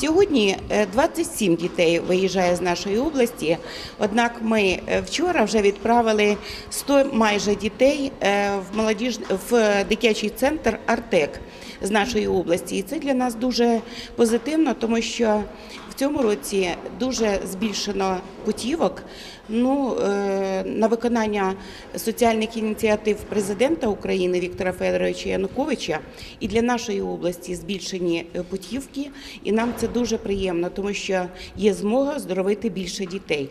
Сьогодні е, 27 дітей виїжджає з нашої області. Однак ми е, вчора вже відправили 100 майже дітей е, в молодіж в дитячий центр Артек з нашої області. І це для нас дуже позитивно, тому що в цьому році дуже збільшено путівок. Ну е, на виконання соціальних ініціатив президента України Віктора Федоровича Януковича і для нашої області збільшені е, путівки, і нам це дуже приємно, тому що є змога оздоровити більше дітей.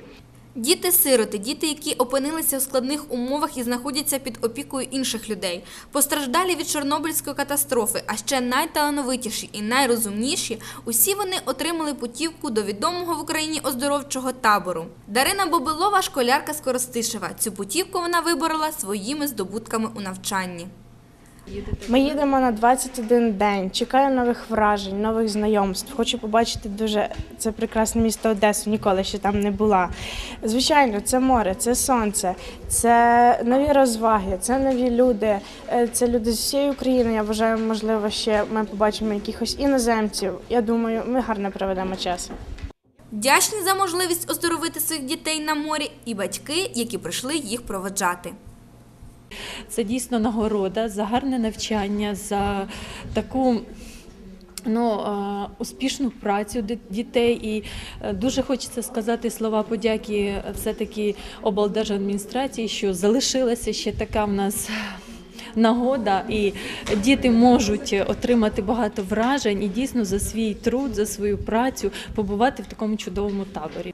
Діти-сироти, діти, які опинилися у складних умовах і знаходяться під опікою інших людей, постраждалі від Чорнобильської катастрофи, а ще найталановитіші і найрозумніші, усі вони отримали путівку до відомого в Україні оздоровчого табору. Дарина Бобилова, школярка з Коростишева. Цю путівку вона виборола своїми здобутками у навчанні. Ми їдемо на 21 день. Чекаю нових вражень, нових знайомств. Хочу побачити дуже це прекрасне місто Одесу. Ніколи ще там не була. Звичайно, це море, це сонце, це нові розваги, це нові люди. Е, Це люди з всієї України. Я вважаю, можливо, ще ми побачимо якихось іноземців. Я думаю, ми гарно проведемо час. Вдячні за можливість оздоровити своїх дітей на морі і батьки, які прийшли їх проводжати. Це дійсно нагорода за гарне навчання, за таку. Ну, успішну працю дітей, і е, дуже хочеться сказати слова подяки е, все-таки облдержадміністрації, що залишилася ще така в нас нагода, і діти можуть отримати багато вражень і дійсно за свій труд, за свою працю побувати в такому чудовому таборі.